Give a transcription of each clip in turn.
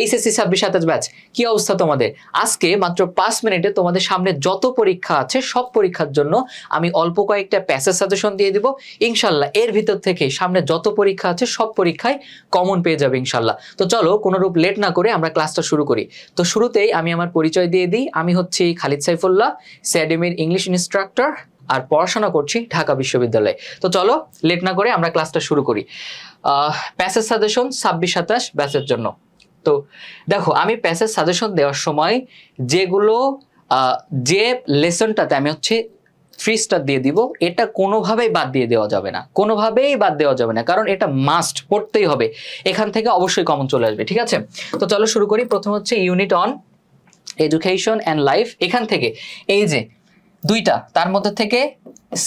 HSC ছাব্বিশ, সাতাশ batch কি অবস্থা তোমাদের? আজকে মাত্র পাঁচ মিনিটে তোমাদের সামনে যত পরীক্ষা আছে, সব পরীক্ষার জন্য আমি অল্প কয়েকটা প্যাসেজ সাজেশন দিয়ে দিব। ইনশাল্লাহ এর ভিতর থেকে সামনে যত পরীক্ষা আছে, সব পরীক্ষায় কমন পেয়ে যাবে ইনশাল্লাহ। তো চলো কোনো রূপ লেট না করে আমরা ক্লাসটা শুরু করি। তো শুরুতেই আমি আমার পরিচয় দিয়ে দিই। আমি হচ্ছি খালিদ সাইফুল্লাহ স্যাডেমির ইংলিশ ইনস্ট্রাক্টর আর পড়াশোনা করছি ঢাকা বিশ্ববিদ্যালয়ে। তো চলো লেট না করে আমরা ক্লাসটা শুরু করি। প্যাসেজ সাজেশন ছাব্বিশ, সাতাশ ব্যাচের জন্য। তো দেখো, আমি প্যাসেজ সাজেশন দেওয়ার সময় যেগুলো যে লেসনটাতে আমি হচ্ছে থ্রি স্টার দিয়ে দিব, এটা কোনোভাবেই বাদ দিয়ে দেওয়া যাবে না। কোনোভাবেই বাদ দেওয়া যাবে না, কারণ এটা মাস্ট পড়তেই হবে। এখান থেকে অবশ্যই কমন চলে আসবে, ঠিক আছে? তো চলো শুরু করি, প্রথম হচ্ছে unit on education and life এখান থেকে। এই যে দুইটা। তার মধ্যে থেকে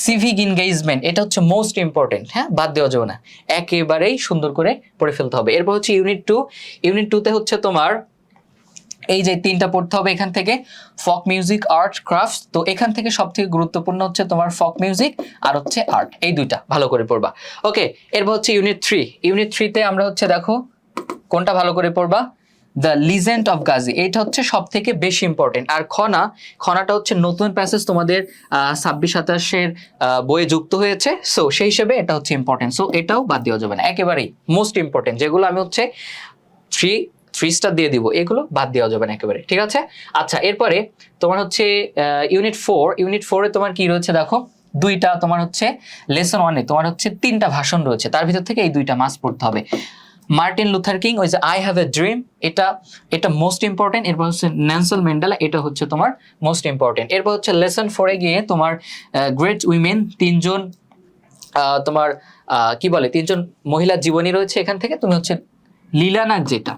সিভিক এনগেজমেন্ট এটা হচ্ছে মোস্ট ইম্পর্টেন্ট হ্যাঁ? বাদ দেওয়া যাবে না। একেবারেই সুন্দর করে পড়ে ফেলতে হবে। এরপর হচ্ছে ইউনিট টু ইউনিট টুতে হচ্ছে তোমার এই যে তিনটা পড়তে হবে এখান থেকে ফক মিউজিক আর্ট ক্রাফট তো এখান থেকে সব থেকে গুরুত্বপূর্ণ হচ্ছে তোমার ফক মিউজিক আর হচ্ছে আর্ট এই দুইটা ভালো করে পড়বা। ওকে এরপর হচ্ছে ইউনিট থ্রি ইউনিট থ্রিতে আমরা হচ্ছে দেখো, কোনটা ভালো করে পড়বা? দ্য লিজেন্ড অফ গাজী এটা হচ্ছে সব থেকে বেশি ইম্পর্টেন্ট আর খনা, খনাটা হচ্ছে নতুন প্যাসেজ তোমাদের ছাব্বিশ সাতাশের বইয়ে যুক্ত হয়েছে। সো সেই হিসেবে এটা হচ্ছে ইম্পর্টেন্ট সো এটাও বাদ দেওয়া যাবে না। একেবারেই মোস্ট ইম্পর্টেন্ট যেগুলো আমি হচ্ছে থ্রি থ্রি স্টার দিয়ে দিব, এগুলো বাদ দেওয়া যাবে না একেবারে। ঠিক আছে? আচ্ছা এরপরে তোমার হচ্ছে ইউনিট ফোর ইউনিট ফোরে তোমার কি রয়েছে দেখো? দুইটা তোমার হচ্ছে লেসন ওয়ানে তোমার হচ্ছে তিনটা ভাষণ রয়েছে। তার ভিতর থেকে এই দুইটা মাস পড়তে হবে। মার্টিন লুথার কিং ওই যে আই হ্যাভ এ ড্রিম এটা এটা মোস্ট ইম্পর্টেন্ট এরপর হচ্ছে ন্যান্সেল মেন্ডেলা এটা হচ্ছে তোমার মোস্ট ইম্পর্টেন্ট এরপর হচ্ছে লেসন ফোরে গিয়ে তোমার গ্রেট উইমেন তিনজন তোমার কি বলে, তিনজন মহিলা জীবনী রয়েছে এখান থেকে। তুমি হচ্ছে লীলানাগ যেটা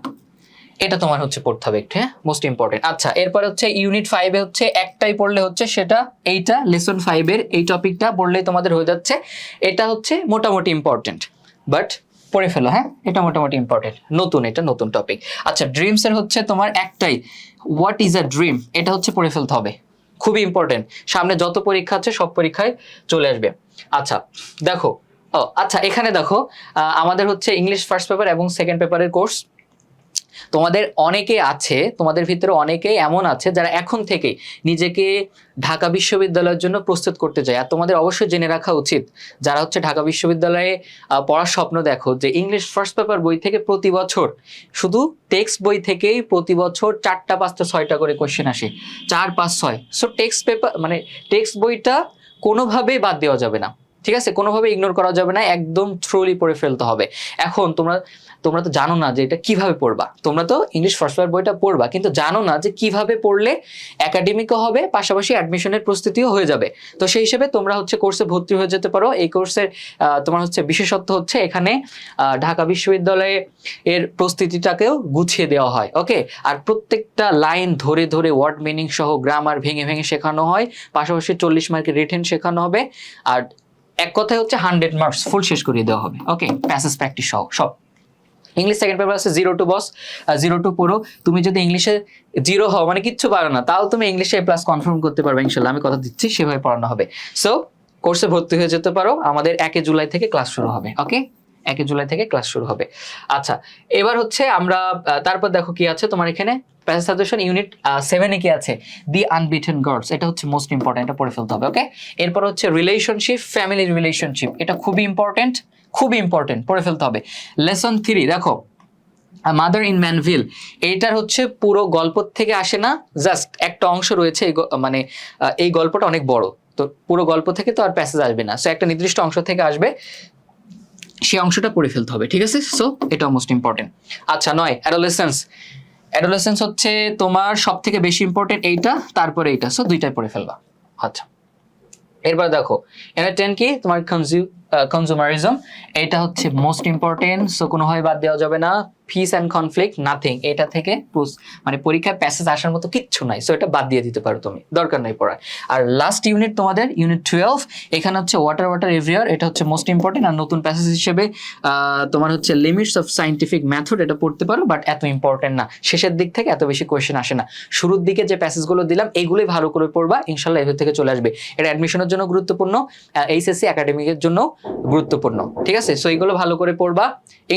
এটা তোমার হচ্ছে পড়তে হবে একটু হ্যাঁ? মোস্ট ইম্পর্টেন্ট আচ্ছা এরপর হচ্ছে ইউনিট ফাইভে হচ্ছে, একটাই পড়লে হচ্ছে সেটা এইটা, লেসন ফাইভের এই টপিকটা পড়লেই তোমাদের হয়ে যাচ্ছে। এটা হচ্ছে মোটামুটি ইম্পর্টেন্ট বাট পড়ে ফেলো হ্যাঁ? এটা মোটামুটি ইম্পর্টেন্ট নতুন, এটা নতুন টপিক আচ্ছা ড্রিমস এর হচ্ছে তোমার একটাই। হোয়াট ইজ আ ড্রিম এটা হচ্ছে পড়ে ফেলতে হবে। খুবই ইম্পর্টেন্ট সামনে যত পরীক্ষা আছে, সব পরীক্ষায় চলে আসবে। আচ্ছা দেখো, ও আচ্ছা এখানে দেখো আমাদের হচ্ছে ইংলিশ ফার্স্ট পেপার এবং সেকেন্ড পেপারের কোর্স তোমাদের অনেকে আছে, তোমাদের ভিতরে অনেকেই এমন আছে যারা এখন থেকে নিজেকে ঢাকা বিশ্ববিদ্যালয়ের জন্য প্রস্তুত করতে চায়। আর তোমাদের অবশ্যই জেনে রাখা উচিত, যারা হচ্ছে ঢাকা বিশ্ববিদ্যালয়ে পড়ার স্বপ্ন দেখো যে ইংলিশ ফার্স্ট পেপার বই থেকে প্রতি বছর শুধু টেক্সট বই থেকেই প্রতি বছর চারটা, পাঁচটা, ছয়টা করে কোশ্চেন আসে। চার, পাঁচ, ছয়। সো টেক্সট পেপার মানে টেক্সট বইটা কোনোভাবেই বাদ দেওয়া যাবে না। ঠিক আছে? কোনোভাবে ইগনোর করা যাবে না, একদম থ্রুলি পড়ে ফেলতে হবে। এখন তোমরা তোমরা তো জানো না যে এটা কীভাবে পড়বা। তোমরা তো ইংলিশ ফার্স্ট পেপার বইটা পড়বা, কিন্তু জানো না যে কীভাবে পড়লে একাডেমিকও হবে, পাশাপাশি অ্যাডমিশনের প্রস্তুতিও হয়ে যাবে। তো সেই হিসেবে তোমরা হচ্ছে কোর্সে ভর্তি হয়ে যেতে পারো। এই কোর্সের তোমার হচ্ছে বিশেষত্ব হচ্ছে এখানে ঢাকা বিশ্ববিদ্যালয়ে এর প্রস্তুতিটাকেও গুছিয়ে দেওয়া হয় ওকে আর প্রত্যেকটা লাইন ধরে ধরে ওয়ার্ড মিনিং সহ গ্রামার ভেঙে ভেঙে শেখানো হয়। পাশাপাশি চল্লিশ মার্কের রিটেন শেখানো হবে। আর এক কথায় হচ্ছে হান্ড্রেড মার্কস ফুল শেষ করিয়ে দেওয়া হবে। ওকে প্যাসেজ প্র্যাকটিস সহ, সব। ইংলিশ সেকেন্ড পেপার আছে zero two boss zero two পড়ো তুমি যদি ইংলিশে জিরো হও মানে কিচ্ছু পারো না, তাও তুমি ইংলিশে প্লাস কনফার্ম করতে পারবে, ইনশাল্লাহ। আমি কথা দিচ্ছি, সেভাবে পড়ানো হবে। সো কোর্সে ভর্তি হয়ে যেতে পারো। আমাদের একে জুলাই থেকে ক্লাস শুরু হবে ওকে একে জুলাই থেকে ক্লাস শুরু হবে। আচ্ছা এবার হচ্ছে আমরা তারপর দেখো কি আছে তোমার এখানে? প্যাসেজ সাজেশন ইউনিট সেভেনে কি আছে? দি আনবিটেন গডস এটা হচ্ছে মোস্ট ইম্পর্টেন্ট এটা পড়ে ফেলতে হবে ওকে এরপর হচ্ছে রিলেশনশিপ ফ্যামিলি রিলেশনশিপ এটা খুবই ইম্পর্টেন্ট খুবই ইম্পর্টেন্ট পড়ে ফেলতে হবে। লেসন থ্রি দেখো মাদার ইন ম্যানভিল এইটার হচ্ছে পুরো গল্প থেকে আসে না জাস্ট একটা অংশ রয়েছে, এই মানে এই গল্পটা অনেক বড়, তো পুরো গল্প থেকে তো আর প্যাসেজ আসবে না সো একটা নির্দিষ্ট অংশ থেকে আসবে সেই অংশটা পড়ে ফেলতে হবে, ঠিক আছে? সো এটা মোস্ট ইম্পর্টেন্ট আচ্ছা নয় অ্যাডোলেসেন্স অ্যাডোলেসেন্স হচ্ছে তোমার সব থেকে বেশি ইম্পর্টেন্ট এইটা, তারপরে এইটা। সো দুইটাই পড়ে ফেলবা। আচ্ছা। এরপর দেখো এনার টেন কি? তোমার কনজিউমারিজম এটা হচ্ছে মোস্ট ইম্পর্টেন্ট সো কোনোভাবে বাদ দেওয়া যাবে না। পিস অ্যান্ড কনফ্লিক্ট নাথিং এটা থেকে মানে পরীক্ষায় প্যাসেজ আসার মতো কিচ্ছু নাই সো এটা বাদ দিয়ে দিতে পারো তুমি, দরকার নাই পড়ার। আর লাস্ট ইউনিট তোমাদের ইউনিট টুয়েলভ এখানে হচ্ছে ওয়াটার ওয়াটার এভিয়ার এটা হচ্ছে মোস্ট ইম্পর্টেন্ট আর নতুন প্যাসেজ হিসেবে তোমার হচ্ছে লিমিটস অফ সাইন্টিফিক মেথড এটা পড়তে পারো বাট এত ইম্পর্টেন্ট না। শেষের দিক থেকে এত বেশি কোয়েশ্চেন আসে না। শুরুর দিকে যে প্যাসেজগুলো দিলাম এইগুলোই ভালো করে পড়বা, ইনশাল্লাহ এদের থেকে চলে আসবে। এটা অ্যাডমিশনের জন্য গুরুত্বপূর্ণ এইচএসসি একাডেমিকের জন্য গুরুত্বপূর্ণ। ঠিক আছে? সো এইগুলো ভালো করে পড়বা।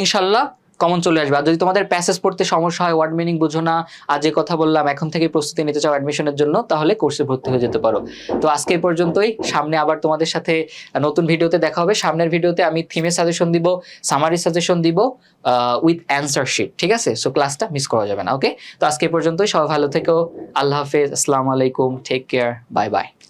ইনশাল্লাহ কমন চলে আসবে। যদি তোমাদের প্যাসেজ পড়তে সমস্যা হয় ওয়ার্ড মিনিং বুঝো না, আর যে কথা বললাম, এখন থেকে প্রস্তুতি নিতে চাও অ্যাডমিশনের জন্য, তাহলে কোর্সে ভর্তি হয়ে যেতে পারো। তো আজকে পর্যন্তই। সামনে আবার তোমাদের সাথে নতুন ভিডিওতে দেখা হবে। সামনের ভিডিওতে আমি থিমের সাজেশন দিব সামারি সাজেশন দিব উইথ অ্যান্সার শিট ঠিক আছে? সো ক্লাসটা মিস করা যাবে না ওকে তো আজকে পর্যন্তই। সবাই ভালো থেকো। আল্লাহ হাফেজ। আসসালামু আলাইকুম। Take care bye bye